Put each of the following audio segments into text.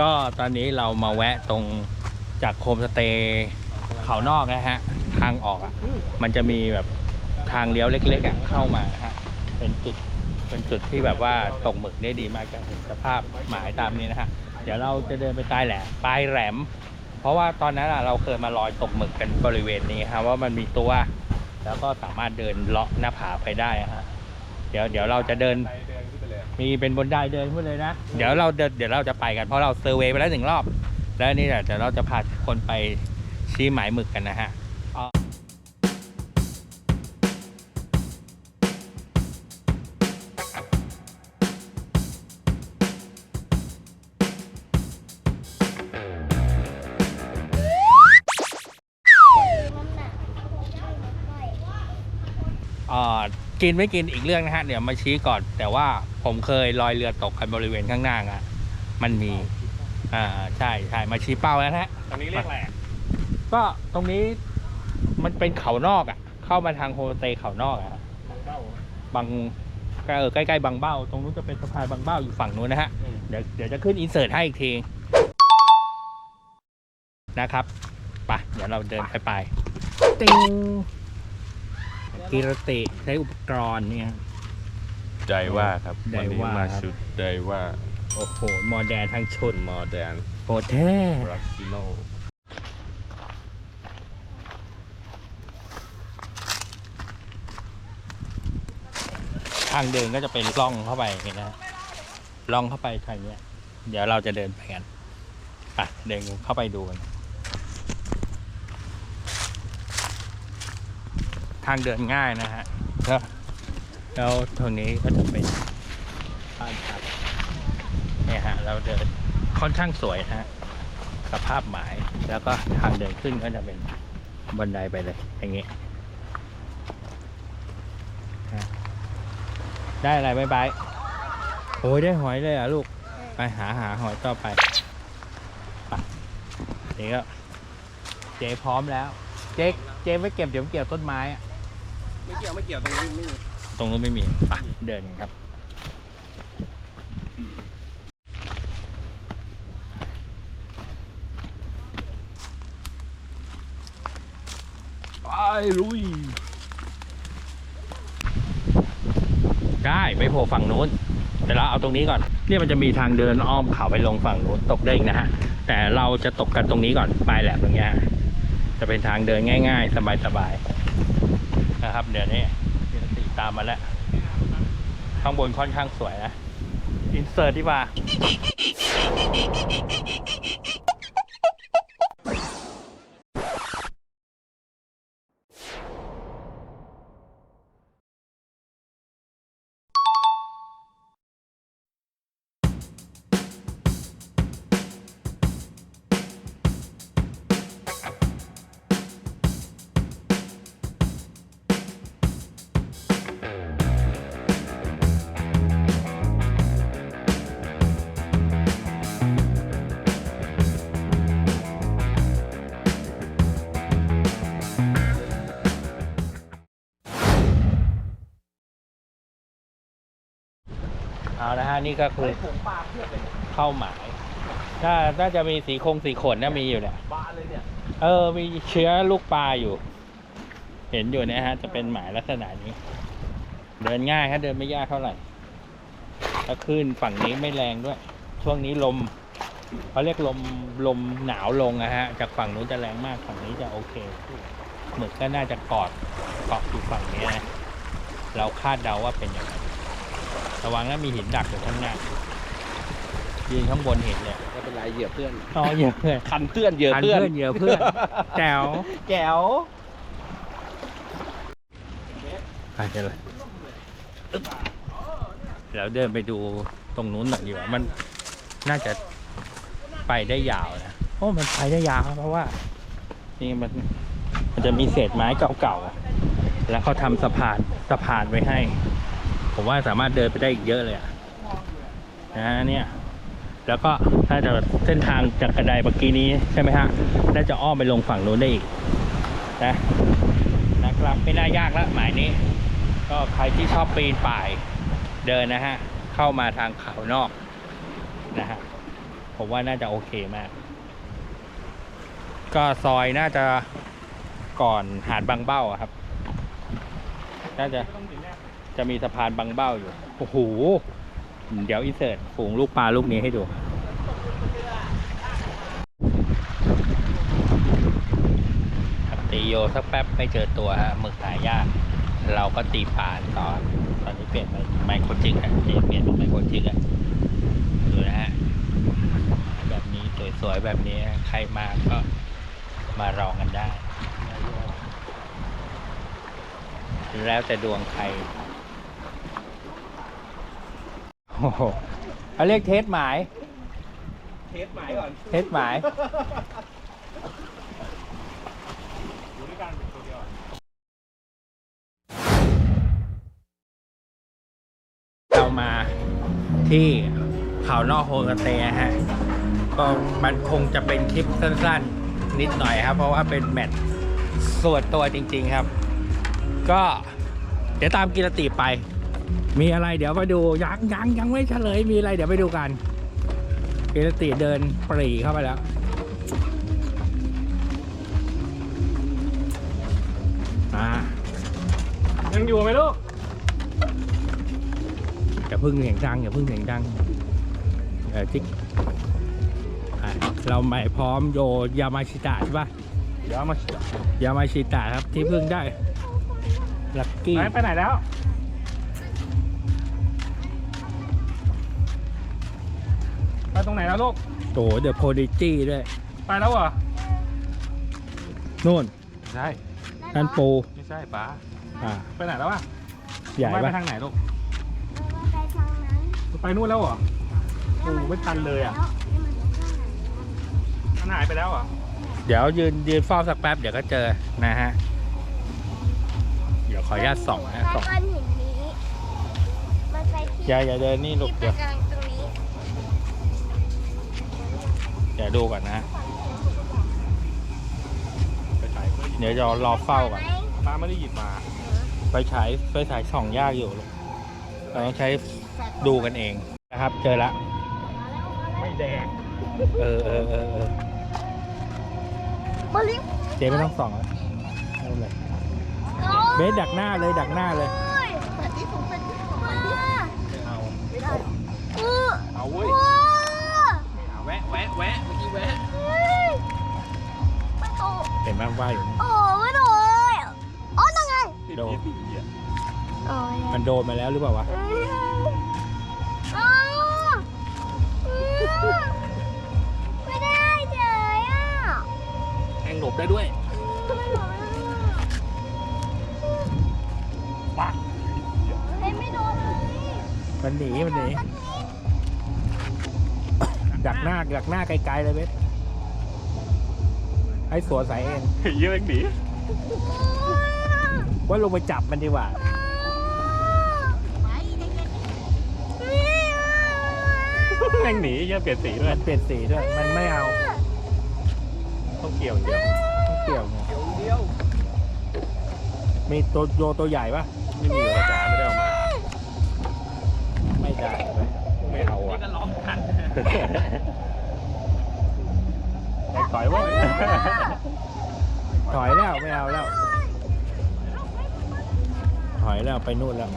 ก็ตอนนี้เรามาแวะตรงจากโฮมสเตย์เขานอกนะฮะ ทางออกอะ มันจะมีแบบทางเลี้ยวเล็กๆอะเข้ามานะฮะ เป็นจุดเป็นจุดที่แบบว่าตกหมึกได้ดีมากจะเห็นสภาพหมายตามนี้นะฮะ เดี๋ยวเราจะเดินไปใต้แหลมปลายแหลม เพราะว่าตอนนั้นอะเราเคยมาลอยตกหมึกกันบริเวณนี้ครับว่ามันมีตัว แล้วก็สามารถเดินเลาะหน้าผาไปได้อะฮะ เดี๋ยวเดี๋ยวเราจะเดิน มีเป็นบนไดเดินขึ้นเลยนะ เดี๋ยวเราเดินเดี๋ยวเราจะไปกันเพราะเราเซอร์เวย์ไปแล้วหนึ่งรอบ แล้วนี่แหละเดี๋ยวเราจะพาคนไปชี้หมายหมึกกันนะฮะ กินไม่กินอีกเรื่องนะฮะเดี๋ยวมาชี้ก่อน แต่ว่าผมเคยลอยเรือตกกันบริเวณข้างหน้าอะมันมี อ่าใช่ใช่มาชี้เป้าแล้วนะฮะตรงนี้เรียกอะไรอะก็ตรงนี้มันเป็นเขานอกอะ เข้ามาทางโฮมสเตย์เขานอกอะเบ้าบางก็เออใกล้ๆบางเบ้า ตรงนู้นจะเป็นสะพานบางเบ้าอยู่ฝั่งนู้นนะฮะเดี๋ยวเดี๋ยวจะขึ้นอินเสิร์ตให้อีกทีนะครับไปะเดี๋ยวเราเดินไปไปติง กิรติใช้อุปกรณ์เนี่ย ไดว่าครับไดวันนี้ว่ามาครับ ชุดไดว่าโอ้โหมอแดนทั้งชุดโมเดร์นโหแท้บราซิโนทางเดินก็จะเป็นร่องเข้าไปอย่างเงี้ยนะร่องเข้าไปทางเนี้ย เดี๋ยวเราจะเดินไปกันไปเดินเข้าไปดูกัน ทางเดินง่ายนะฮะแล้วแล้วตรงนี้ก็จะเป็นบ้านพักเนี่ยฮะเราเดินค่อนข้างสวยนะฮะสภาพหมายแล้วก็ทางเดินขึ้นก็จะเป็นบันไดไปเลย อย่างงี้ ได้อะไรบายบายโอ้ยได้หอยเลยเหรอะลูก ไปหาหาหอยต่อไปไปนี่ก็เจ๊พร้อมแล้ว เจ๊เจ๊ไม่เก็บเดี๋ยวเกี่ยวต้นไม้อะ ไม่เกี่ยวไม่เกี่ยวตรงนี้ไม่มีตรงนู้นไม่มีไปเดินกันครับ ไปลุย ได้ไปโผล่ฝั่งนู้น แต่เราเอาตรงนี้ก่อน เนี่ยมันจะมีทางเดินอ้อมเขาไปลงฝั่งนู้นตกได้อีกนะฮะ แต่เราจะตกกันตรงนี้ก่อนปลายแหลมตรงเนี้ยจะเป็นทางเดินง่าย ๆ สบายๆ นะครับ เดี๋ยวนี้มีสติตามมาแล้ว ข้างบนค่อนข้างสวยนะ อินเสิร์ตที่ว่า นี่ก็คือเข้าหมายถ้าน่าจะมีสีคงสีขนน่ามีอยู่เนี่ยบ้าเลยเนี่ยเออ มีเชื้อลูกปลาอยู่ เห็นอยู่นะฮะ จะเป็นหมายลักษณะนี้ เดินง่ายฮะเดินไม่ยากเท่าไหร่แล้วขึ้นฝั่งนี้ไม่แรงด้วย ช่วงนี้ลมเขาเรียกลมลมหนาวลงนะฮะ จากฝั่งนู้นจะแรงมากฝั่งนี้จะโอเคหมึกก็น่าจะกอดเกาะอยู่ฝั่งนี้นะเราคาดเดาว่าเป็นอย่างไร ระวังนะมีหินดักอยู่ข้างหน้ายืนข้างบนเห็นเลยไม่เป็นไรเหยียบเพื่อนอ๋อเยอะเลยคันเพื่อนเหยียบคันเพื่อนเพื่อนเหยียบเพื่อนแจ๋วแก้วไปกันเลยอึ๊บเดี๋ยวเดินไปดูตรงนู้นหน่อยดีกว่ามันน่าจะไปได้ยาวนะโอ้มันไปได้ยาวเพราะว่า นี่มันมันจะมีเศษไม้เก่าๆแล้วเขาทำสะพานสะพานไว้ให้ ผมว่าสามารถเดินไปได้อีกเยอะเลยอะนะเนี่ยแล้วก็ถ้าจะเส้นทางจากกระไดเมื่อกี้นี้ใช่ไหมฮะน่าจะอ้อมไปลงฝั่งนู้นได้อีกนะนะครับไม่น่ายากแล้วหมายนี้ ก็ใครที่ชอบปีนป่ายเดินนะฮะเข้ามาทางเขานอกนะฮะผมว่าน่าจะโอเคมาก ก็ซอยน่าจะก่อนหาดบางเบ้าครับ น่าจะ จะมีสะพานบางเบ้าอยู่ โอ้โห เดี๋ยวอินเสิร์ตฝูงลูกปลาลูกนี้ให้ดู ตีโยสักแป๊บไม่เจอตัวฮะหมึกหายาก เราก็ตีปลาต่อ ตอนนี้เปลี่ยนเป็นไมโครจิกอะเปลี่ยนเป็นไมโครจิกอะดูนะฮะ แบบนี้สวยๆแบบนี้ ใครมาก็มาลองกันได้ แล้วแต่ดวงใคร โอ้โหเขาเรียกเทสหมาย เทสหมายก่อนเทสหมาย อยู่ด้วยกันตัวเดียวเรามาที่เขานอกโฮมสเตย์ฮะ ก็มันคงจะเป็นคลิปสั้นๆ นิดหน่อยครับ เพราะว่าเป็นแมตช์ส่วนตัวจริงๆครับ ก็เดี๋ยวตามกีรติไป มีอะไรเดี๋ยวไปดูยังยังยังไม่เฉลยมีอะไรเดี๋ยวไปดูกันกีรติเดินปรีเข้าไปแล้วอ่ายังอยู่ไหมลูกอย่าพึ่งเสียงดังอย่าพึ่งเสียงดังเออจิ๊กอะเราใหม่พร้อมโยยามาชิตะใช่ปะเดี๋ยวมายามาชิตะครับที่เพิ่งได้ลักกี้ไหนไปไหนแล้ว ตรงไหนแล้วลูก โตเดอะโพดิจี้ด้วย ไปแล้วเหรอ นู่นใช่ นั่นปูไม่ใช่ป๋าอ่าไปไหนแล้ววะใหญ่ไปปะทางไหนลูก ไปทางนั้นไปนู่นแล้วเหรอ โอ้โหไม่ทันเลยอะแล้วนี่มันข้างไหนมันหายไปแล้วเหรอ เดี๋ยวยืนยืนเฝ้าสักแป๊บเดี๋ยวก็เจอนะฮะ เดี๋ยวขออนุญาตส่องนะส่อง ก้อนหินนี้ มันไปที่อย่าอย่าเดินนี่ลูกที่เดี๋ยวปะการัง เดี๋ยวดูก่อนนะไปฉายไม่ได้หยิบเดี๋ยวจะรอเฝ้าก่อนไหมป้าไม่ได้หยิบมา ไปฉายไปฉายส่องยากอยู่ลูกเราต้องใช้ดูกันเองนะครับ เจอแล้วไม่แดงเออเออเออเออมาลิงเจ๊ไม่ต้องส่องแล้วไม่เป็นไรเบสดักหน้าเลยดักหน้าเลยเปิดที่สูงเป็นที่สูงมาไม่เอา ไม่ได้ เออเอาเว้ยว้าไม่เอาแวะแวะแวะเมื่อกี้ แวะเฮ้ยไม่โตเห็นไหมว่าอยู่นี่โอ้ไม่โตเลยอ๋อนั่นไงติดโดพิษอีกอะโอ้ยมันโดนมาแล้วหรือเปล่าวะอ้าวอืมไม่ได้เฉยอะแทงหลบได้ด้วยไม่โดนปักเฮ้ยไม่โดนเลย มันหนีมันหนี ดักหน้าดักหน้าไกลๆเลยเบสให้สวนสายเองเยอะเองหนีว่าลงไปจับมันดีกว่าแม่งหนีเยอะเปลี่ยนสีด้วยมันเปลี่ยนสีด้วย มันไม่เอาต้องเกี่ยวอย่างเดียวเกี่ยวไงเกี่ยวเดียว มีตัวโยตัวใหญ่ปะไม่มีกระจาไม่ได้เอามา ไม่ได้เว้ยไม่เอาอะ ก็ร้องกันไอ้ต่อยว่าถอยแล้วไม่เอาแล้ว ถอยแล้วไปนู่นแล้ว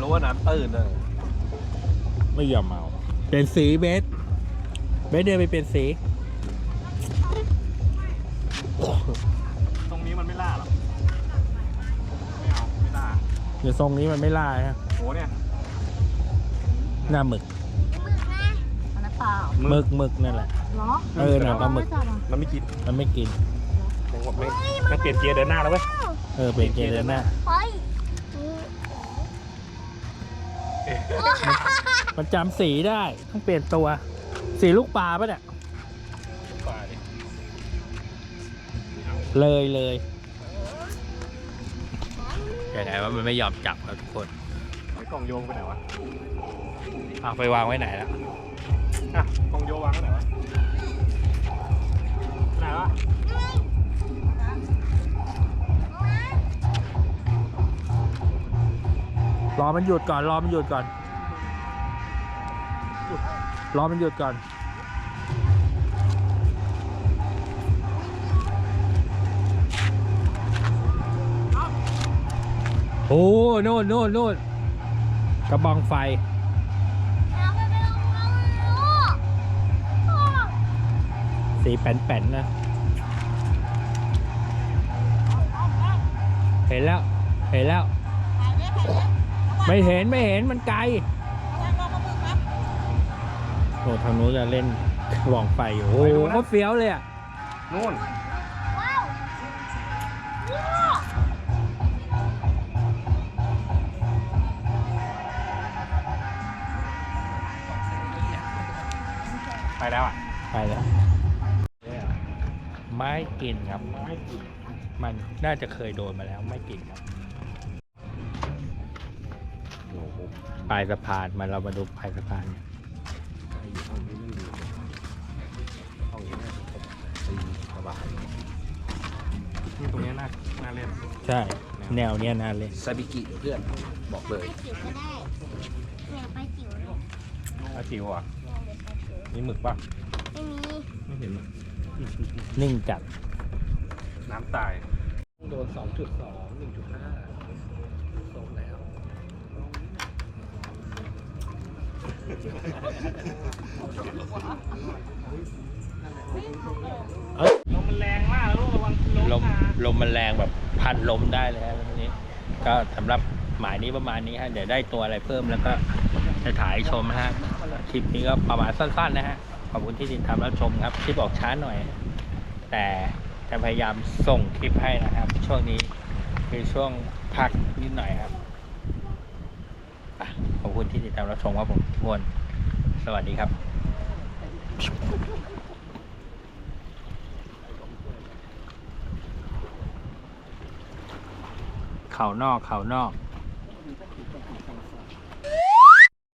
รู้ว่าน้ำตื้นเลยไม่ยอมเอา เป็นสีเบส เบสเดินไปเป็นสี ตรงนี้มันไม่ล่าหรอไม่เอาไม่ล่าเดี๋ยวทรงนี้มันไม่ล่าฮะโอ้เนี่ย หน้าหมึกอันนั้น เปล่าหมึกหมึกนั่นแหละ เหรอเออหนังปลาหมึกมันไม่กินมันไม่กิน ยังหมดไม่ไม่เปลี่ยนเกียร์เดินหน้าแล้วเว้ยเออเป็นเกลือหน้าเฮ้ยมันจำสีได้ต้องเปลี่ยนตัว สีลูกปลาปะเนี่ย ป่าดิเลยเลยยังไงว่ามันไม่ยอมจับครับทุกคน ไอ้กล่องโยงไปไหนวะ เอาไปวางไว้ไหนแล้ว อะกองโยวางไว้ไหนวะไหนวะรอมันหยุดก่อน รอมันหยุดก่อน รอมันหยุดก่อน โอ้โน่นโน่นโน่นกระบองไฟ สีแป้นๆนะ เห็นแล้ว เห็นแล้ว ไม่เห็นไม่เห็นมันไกลโอ้ทางนู้นจะเล่นกระบองไฟอยู่โอ้โหโคตรเฟี้ยวเลยอะนู่นว้าวลูกไปแล้วอะ ไปแล้ว ไม้กินครับไม่กินมันน่าจะเคยโดนมาแล้วไม่กินครับโอ้โหปลายสะพานมาเรามาดูปลายสะพานห้องนี้ไม่ดีห้องนี้น่าจะตีสบายนี่ตรงนี้น่าน่าเล่นใช่ แนวเนี้ยน่าเล่นซาบิกิเพื่อนบอกเลยไปจิ๋วก็ได้เนี่ยไปจิ๋วเนี่ยอาจิวอะเนี่ยเดี๋ยวไปจิ๋วมีหมึกป่ะ ไม่มี ไม่เห็นหมึก นิ่งจัด น้ำตาย โดน 2.2 1.5ลงแล้ว เอ้ยลมมันแรงมากลูกระวังลมลมมันแรงแบบพัดลมได้เลยฮะวันนี้ ก็สำหรับหมายนี้ประมาณนี้ฮะเดี๋ยวได้ตัวอะไรเพิ่มแล้วก็จะถ่ายชมนะฮะคลิปนี้ก็ประมาณสั้น ๆ นะฮะ ขอบคุณที่ติดตามรับชมครับคลิปออกช้าหน่อย แต่จะพยายามส่งคลิปให้นะครับ ช่วงนี้คือช่วงพักนิดหน่อยครับอขอบคุณที่ติดตามรับชมครับผมทุกคนสวัสดีครับ เขานอกเขานอก